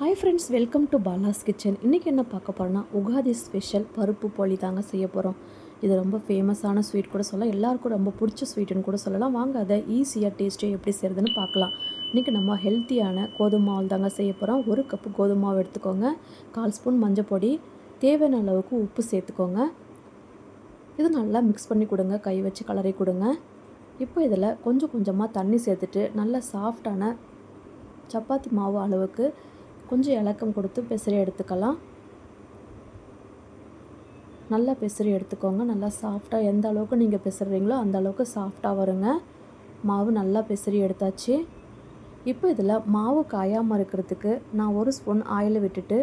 Hi friends welcome to Bala's kitchen இன்றைக்கி என்ன பார்க்க போகிறோன்னா உகாதி ஸ்பெஷல் பருப்பு போலி தாங்க செய்ய போகிறோம் இது ரொம்ப ஃபேமஸான ஸ்வீட் கூட சொல்லலாம். எல்லாருக்கும் ரொம்ப பிடிச்ச ஸ்வீட்டுன்னு கூட சொல்லலாம். வாங்க அதை ஈஸியாக டேஸ்ட்டு எப்படி செய்கிறதுன்னு பார்க்கலாம். இன்றைக்கி நம்ம ஹெல்த்தியான கோதுமை மாவு தாங்க செய்ய போகிறோம் ஒரு கப்பு கோதுமை மாவு எடுத்துக்கோங்க. கால் ஸ்பூன் மஞ்சள் பொடி. தேவையான அளவுக்கு உப்பு சேர்த்துக்கோங்க. இது நல்லா மிக்ஸ் பண்ணி கொடுங்க. கை வச்சு கலரி கொடுங்க. இப்போ இதில் கொஞ்சம் கொஞ்சமாக தண்ணி சேர்த்துட்டு நல்லா சாஃப்டான சப்பாத்தி மாவு அளவுக்கு கொஞ்சம் இலக்கம் கொடுத்து பெசரி எடுத்துக்கலாம். நல்லா பெசரி எடுத்துக்கோங்க. நல்லா சாஃப்டாக எந்த அளவுக்கு நீங்கள் பெசறீங்களோ அந்த அளவுக்கு சாஃப்டாக வருங்க. மாவு நல்லா பெசரி எடுத்தாச்சு. இப்போ இதில் மாவு காயாமல் இருக்கிறதுக்கு நான் ஒரு ஸ்பூன் ஆயில் விட்டுட்டு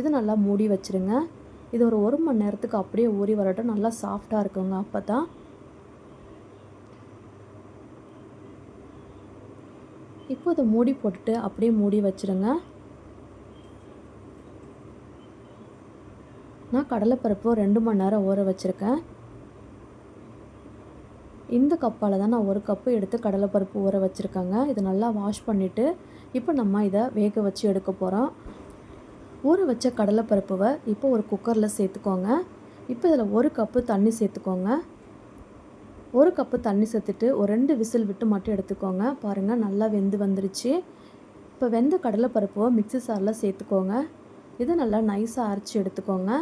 இது நல்லா மூடி வச்சுருங்க. இது ஒரு ஒரு மணி நேரத்துக்கு அப்படியே ஊறி வரட்டும். நல்லா சாஃப்டாக இருக்குங்க அப்போ தான் இப்போ இதை மூடி போட்டுட்டு அப்படியே மூடி வச்சுருங்க. நான் கடலைப்பருப்பு ரெண்டு மணி நேரம் ஊற வச்சுருக்கேன். இந்த கப்பால் தான் நான் ஒரு கப்பு எடுத்து கடலைப்பருப்பு ஊற வச்சுருக்கேங்க. இதை நல்லா வாஷ் பண்ணிவிட்டு இப்போ நம்ம இதை வேக வச்சு எடுக்க போகிறோம் ஊற வச்ச கடலைப்பருப்புவை இப்போ ஒரு குக்கரில் சேர்த்துக்கோங்க. இப்போ இதில் ஒரு கப்பு தண்ணி சேர்த்துக்கோங்க. ஒரு கப்பு தண்ணி சேர்த்துட்டு ஒரு ரெண்டு விசில் விட்டு மட்டும் எடுத்துக்கோங்க. பாருங்கள் நல்லா வெந்து வந்துருச்சு. இப்போ வெந்த கடலைப்பருப்பு மிக்சி சாரில் சேர்த்துக்கோங்க. இதை நல்லா நைஸாக அரைச்சி எடுத்துக்கோங்க.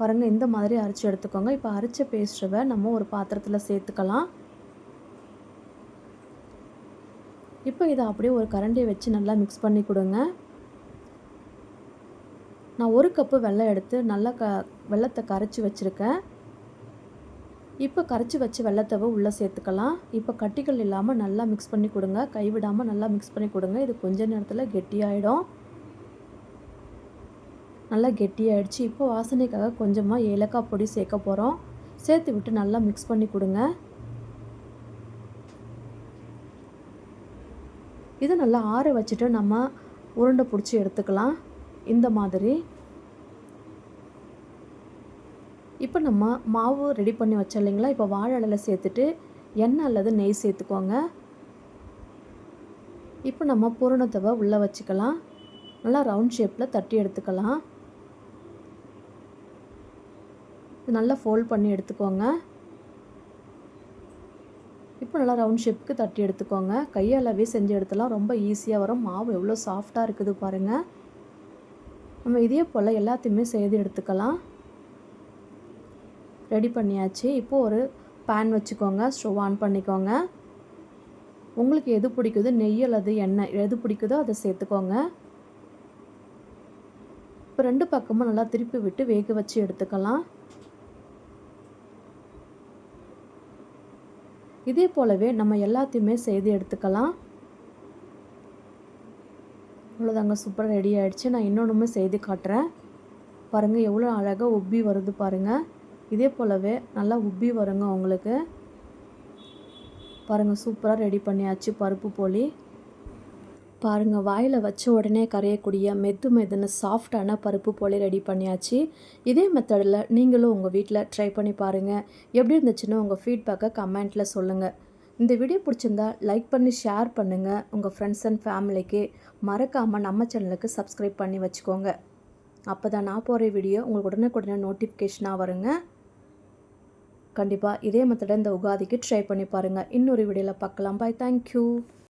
பாருங்கள் இந்த மாதிரி அரைச்சி எடுத்துக்கோங்க. இப்போ அரைச்ச பேஸ்ட்டை நம்ம ஒரு பாத்திரத்தில் சேர்த்துக்கலாம். இப்போ இதை அப்படியே ஒரு கரண்டியை வச்சு நல்லா மிக்ஸ் பண்ணி கொடுங்க. நான் ஒரு கப்பு வெள்ளம் எடுத்து நல்லா க வெள்ளத்தை கரைச்சி வச்சுருக்கேன். இப்போ கரைச்சி வச்சு வெள்ளத்தவை உள்ளே சேர்த்துக்கலாம். இப்போ கட்டிகள் இல்லாமல் நல்லா மிக்ஸ் பண்ணி கொடுங்க. கைவிடாமல் நல்லா மிக்ஸ் பண்ணி கொடுங்க. இது கொஞ்ச நேரத்தில் கெட்டியாயிடும். நல்லா கெட்டியாயிடுச்சு. இப்போ வாசனைக்காக கொஞ்சமாக ஏலக்காய் பொடி சேர்க்க போகிறோம் சேர்த்து விட்டு நல்லா மிக்ஸ் பண்ணி கொடுங்க. இதை நல்லா ஆற வச்சுட்டு நம்ம உருண்டை பிடிச்சி எடுத்துக்கலாம். இந்த மாதிரி. இப்போ நம்ம மாவு ரெடி பண்ணி வச்சோம் இல்லைங்களா? இப்போ வாழை சேர்த்துட்டு எண்ணெய் அல்லது நெய் சேர்த்துக்கோங்க. இப்போ நம்ம பூரணத்தவை உள்ளே வச்சுக்கலாம். நல்லா ரவுண்ட் ஷேப்பில் தட்டி எடுத்துக்கலாம் இது நல்லா ஃபோல்ட் பண்ணி எடுத்துக்கோங்க. இப்போ நல்லா ரவுண்ட் ஷேப்புக்கு தட்டி எடுத்துக்கோங்க. கையாலவே செஞ்சு எடுத்துலாம் ரொம்ப ஈஸியாக வரும். மாவு எவ்வளோ சாஃப்டாக இருக்குது பாருங்கள் நம்ம இதே போல் எல்லாத்தையுமே செய்து எடுத்துக்கலாம். ரெடி பண்ணியாச்சு. இப்போது ஒரு பேன் வச்சுக்கோங்க. ஸ்டவ் ஆன் பண்ணிக்கோங்க. உங்களுக்கு எது பிடிக்குது நெய் அல்லது எண்ணெய் எது பிடிக்குதோ அதை சேர்த்துக்கோங்க. இப்போ ரெண்டு பக்கமும் நல்லா திருப்பி விட்டு வேக வச்சு எடுத்துக்கலாம். இதே போலவே நம்ம எல்லாத்தையுமே செய்து எடுத்துக்கலாம். அவ்வளோதாங்க சூப்பராக ரெடி ஆகிடுச்சு நான் இன்னொன்றுமே செய்து காட்டுறேன். பாருங்கள் எவ்வளோ அழகாக உப்பி வருது பாருங்கள் இதே போலவே நல்லா உப்பி வருங்க உங்களுக்கு. பாருங்கள் சூப்பராக ரெடி பண்ணியாச்சு பருப்பு போலி. பாருங்கள் வாயில் வச்ச உடனே கரையக்கூடிய மெத்து மெதுன்னு சாஃப்டான பருப்பு போல ரெடி பண்ணியாச்சு. இதே மெத்தடில் நீங்களும் உங்கள் வீட்டில் ட்ரை பண்ணி பாருங்கள் எப்படி இருந்துச்சுன்னு உங்கள் ஃபீட்பேக்கை கமெண்ட்டில் சொல்லுங்கள் இந்த வீடியோ பிடிச்சிருந்தா லைக் பண்ணி ஷேர் பண்ணுங்கள் உங்கள் ஃப்ரெண்ட்ஸ் அண்ட் ஃபேமிலிக்கு மறக்காமல் நம்ம சேனலுக்கு சப்ஸ்கிரைப் பண்ணி வச்சுக்கோங்க. அப்போ தான் நான் போகிற வீடியோ உங்களுக்கு உடனே நோட்டிஃபிகேஷனாக வருங்க. கண்டிப்பாக இதே மெத்தடை இந்த உகாதிக்கு ட்ரை பண்ணி பாருங்கள் இன்னொரு வீடியோவில் பார்க்கலாம். Bye thank you